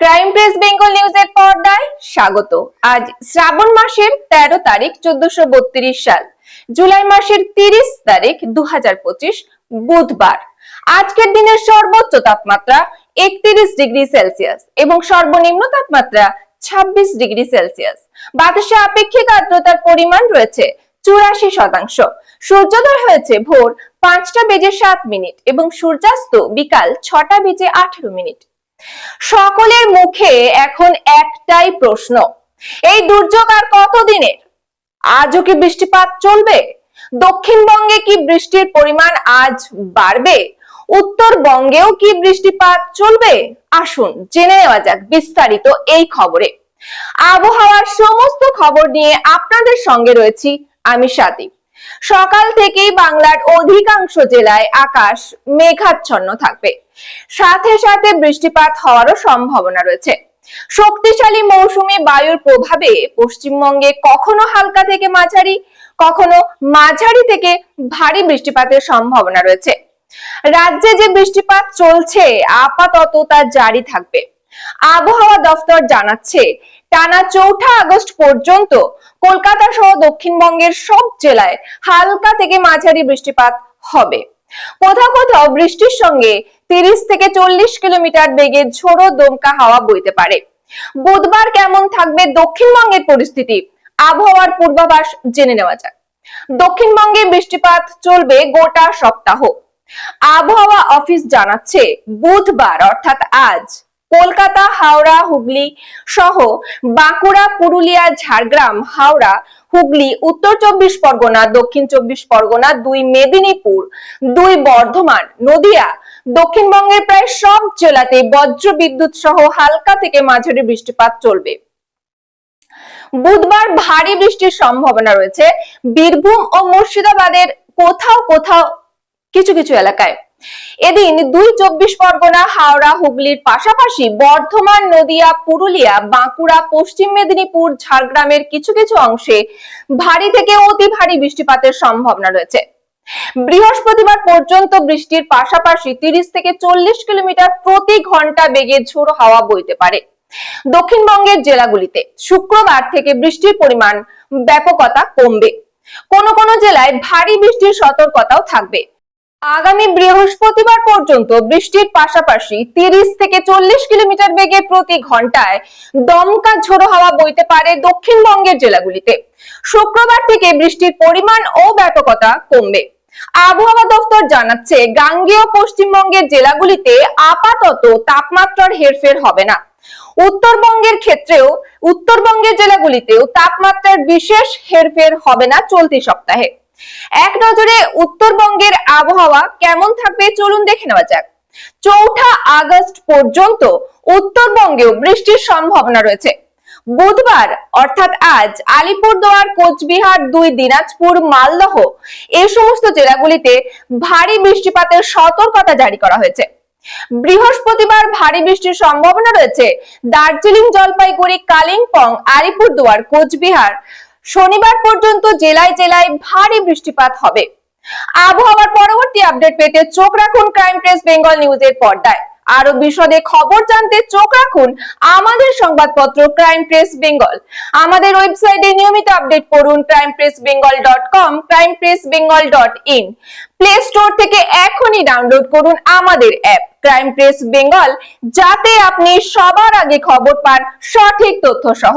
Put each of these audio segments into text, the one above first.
Crime press Bengal নিউজের পর্দায় স্বাগত। আজ শ্রাবণ মাসের তেরো তারিখ চোদ্দশো সাল। জুলাই মাসের তিরিশ তারিখ দুহাজার পঁচিশ বুধবার। আজকের দিনের সর্বোচ্চ তাপমাত্রা একত্রিশ ডিগ্রি সেলসিয়াস এবং সর্বনিম্ন তাপমাত্রা ছাব্বিশ ডিগ্রি সেলসিয়াস। বাতাসে আপেক্ষিক আর্দ্রতার পরিমাণ রয়েছে চুরাশি শতাংশ। সূর্যোদয় হয়েছে ভোর পাঁচটা বেজে সাত মিনিট এবং সূর্যাস্ত বিকাল ছটা বেজে আঠেরো মিনিট। সকলের মুখে এখন একটাই প্রশ্ন, এই দুর্যোগ আর কতদিনের? আজও কি বৃষ্টিপাত চলবে? দক্ষিণবঙ্গে কি বৃষ্টির পরিমাণ আজ বাড়বে? উত্তরবঙ্গেও কি বৃষ্টিপাত চলবে? আসুন জেনে নেওয়া যাক বিস্তারিত এই খবরে। আবহাওয়ার সমস্ত খবর নিয়ে আপনাদের সঙ্গে রয়েছি আমি সাথী সকাল থেকেই বাংলার অধিকাংশ জেলায় আকাশ মেঘাচ্ছন্ন থাকবে। সাথে সাথে বৃষ্টিপাত হওয়ারও সম্ভাবনা রয়েছে। শক্তিশালী মৌসুমী বায়ুর প্রভাবে পশ্চিমবঙ্গে কখনো হালকা থেকে মাঝারি, কখনো মাঝারি থেকে ভারী বৃষ্টিপাতের সম্ভাবনা রয়েছে। রাজ্যে যে বৃষ্টিপাত চলছে, আপাতত তা জারি থাকবে। আবহাওয়া দফতর জানাচ্ছে টানা চৌঠা আগস্ট পর্যন্ত কলকাতা সহ দক্ষিণবঙ্গের সব জেলায় হালকা থেকে মাঝারি বৃষ্টিপাত হবে। কোথাও কোথাও বৃষ্টির সঙ্গে তিরিশ থেকে চল্লিশ কিলোমিটার বেগে ঝোড়ো দমকা হাওয়া বইতে পারে। বুধবার কেমন থাকবে দক্ষিণবঙ্গের পরিস্থিতি আবহাওয়ার পূর্বাভাস জেনে নেওয়া যাক। দক্ষিণবঙ্গে বৃষ্টিপাত চলবে গোটা সপ্তাহ। আবহাওয়া অফিস জানাচ্ছে বুধবার, অর্থাৎ আজ। কলকাতা, হাওড়া, হুগলি সহ বাঁকুড়া, পুরুলিয়া, ঝাড়গ্রাম, হাওড়া, হুগলি, উত্তর চব্বিশ পরগনা, দক্ষিণ চব্বিশ পরগনা, দুই মেদিনীপুর, দুই বর্ধমান, নদিয়া, দক্ষিণবঙ্গের প্রায় সব জেলাতে বজ্র বিদ্যুৎ সহ হালকা থেকে মাঝারি বৃষ্টিপাত চলবে। বুধবার ভারী বৃষ্টির সম্ভাবনা রয়েছে। বীরভূম ও মুর্শিদাবাদের কোথাও কোথাও কিছু কিছু এলাকায়। এদিন দুই চব্বিশ পরগনা, হাওড়া, হুগলির পাশাপাশি বর্ধমান, নদিয়া, পুরুলিয়া, বাঁকুড়া, পশ্চিম মেদিনীপুর, ঝাড়গ্রামের কিছু কিছু অংশে ভারী থেকে অতি ভারী বৃষ্টিপাতের সম্ভাবনা রয়েছে। বৃহস্পতিবার পর্যন্ত বৃষ্টির পাশাপাশি তিরিশ থেকে চল্লিশ কিলোমিটার প্রতি ঘণ্টা বেগে ঝোড়ো হাওয়া বইতে পারে। দক্ষিণবঙ্গের জেলাগুলিতে শুক্রবার থেকে বৃষ্টির পরিমাণ ব্যাপকতা কমবে। কোন কোন জেলায় ভারী বৃষ্টির সতর্কতাও থাকবে। আগামী বৃহস্পতিবার পর্যন্ত বৃষ্টির পাশাপাশি তিরিশ থেকে চল্লিশ কিলোমিটার বেগে প্রতি ঘন্টায় দমকা ঝোড়ো হাওয়া বইতে পারে দক্ষিণবঙ্গের জেলাগুলিতে। শুক্রবার থেকে বৃষ্টির পরিমাণ ও ব্যাপকতা কমবে। আবহাওয়া দফতর জানাচ্ছে, গাঙ্গেয় পশ্চিমবঙ্গের জেলাগুলিতে আপাতত তাপমাত্রার হেরফের হবে না। উত্তরবঙ্গের ক্ষেত্রেও, উত্তরবঙ্গের জেলাগুলিতেও তাপমাত্রার বিশেষ হেরফের হবে না চলতি সপ্তাহে। এক নজরে উত্তরবঙ্গের আবহাওয়া কেমন থাকবে চলুন দেখে নেওয়া যাক। চৌঠা আগস্ট পর্যন্ত উত্তরবঙ্গেও বৃষ্টির সম্ভাবনা রয়েছে। বুধবার, অর্থাৎ আজ, আলিপুরদুয়ার, কোচবিহার, দুই দিনাজপুর, মালদহ এই সমস্ত জেলাগুলিতে ভারী বৃষ্টিপাতের সতর্কতা জারি করা হয়েছে। বৃহস্পতিবার ভারী বৃষ্টির সম্ভাবনা রয়েছে। দার্জিলিং, জলপাইগুড়ি, কালিম্পং, আলিপুরদুয়ার, কোচবিহার শনিবার পর্যন্ত জেলায় জেলায় ভারী বৃষ্টিপাত হবে। আবহাওয়ার পরবর্তী আপডেট পেতে চোখ রাখুন ক্রাইম প্রেস বেঙ্গল নিউজের পর্দায়। আরও বিশদে খবর জানতে চোখ রাখুন আমাদের সংবাদপত্র ক্রাইম প্রেস বেঙ্গল। আমাদের ওয়েবসাইটে নিয়মিত আপডেট করুন crime press Bengal dot com crime press Bengal dot in. Play Store থেকে এখনই ডাউনলোড করুন আমাদের অ্যাপ। ক্রাইম প্রেস বেঙ্গল, যাতে আপনি সবার আগে খবর পান সঠিক তথ্য সহ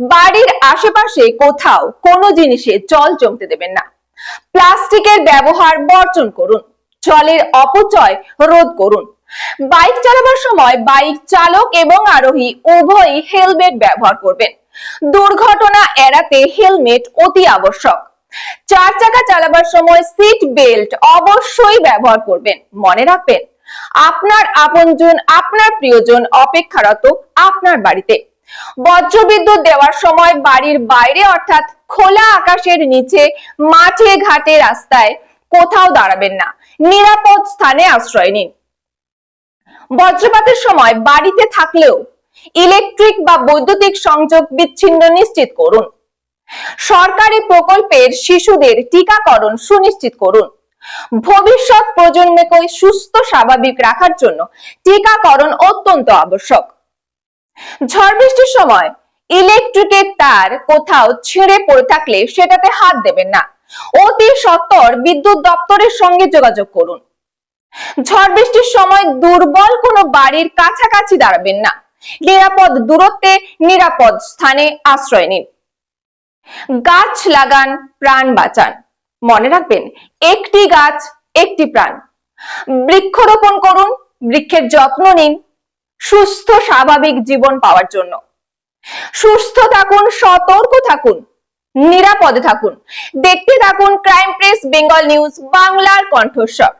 বাড়ির আশেপাশে কোথাও কোনো জিনিসে জল জমতে দেবেন না। প্লাস্টিকের ব্যবহার বর্জন করুন, জলের অপচয় রোধ করুন। বাইক চালাবার সময় বাইক চালক এবং আরোহী উভয়ই হেলমেট ব্যবহার করবেন। দুর্ঘটনা এড়াতে হেলমেট অতি আবশ্যক। চার চাকা চালাবার সময় সিট বেল্ট অবশ্যই ব্যবহার করবেন, মনে রাখবেন। আপনার আপনজন, আপনার প্রিয়জন অপেক্ষারত আপনার বাড়িতে। বজ্রবিদ্যুৎ দেওয়ার সময় বাড়ির বাইরে, অর্থাৎ খোলা আকাশের নিচে, মাঠে ঘাটে রাস্তায় কোথাও দাঁড়াবেন না। নিরাপদ স্থানে আশ্রয় নিন। বজ্রপাতের সময় বাড়িতে থাকলেও ইলেকট্রিক বা বৈদ্যুতিক সংযোগ বিচ্ছিন্ন নিশ্চিত করুন। সরকারি প্রকল্পের শিশুদের টিকাকরণ সুনিশ্চিত করুন। ভবিষ্যৎ প্রজন্মকে সুস্থ, স্বাভাবিক রাখার জন্য টিকাকরণ অত্যন্ত আবশ্যক। ঝড় বৃষ্টির সময় ইলেকট্রিকের তার কোথাও ছিঁড়ে পড়ে থাকলে সেটাতে হাত দেবেন না। অতি সত্বর বিদ্যুৎ দপ্তরের সঙ্গে যোগাযোগ করুন। ঝড় বৃষ্টির সময় দুর্বল কোনো বাড়ির কাছাকাছি দাঁড়াবেন না। নিরাপদ দূরত্বে নিরাপদ স্থানে আশ্রয় নিন। গাছ লাগান, প্রাণ বাঁচান। মনে রাখবেন, একটি গাছ, একটি প্রাণ। বৃক্ষরোপণ করুন, বৃক্ষের যত্ন নিন সুস্থ স্বাভাবিক জীবন পাওয়ার জন্য। সুস্থ থাকুন, সতর্ক থাকুন, নিরাপদে থাকুন। দেখতে থাকুন ক্রাইম প্রেস বেঙ্গল নিউজ বাংলার কণ্ঠস্বর।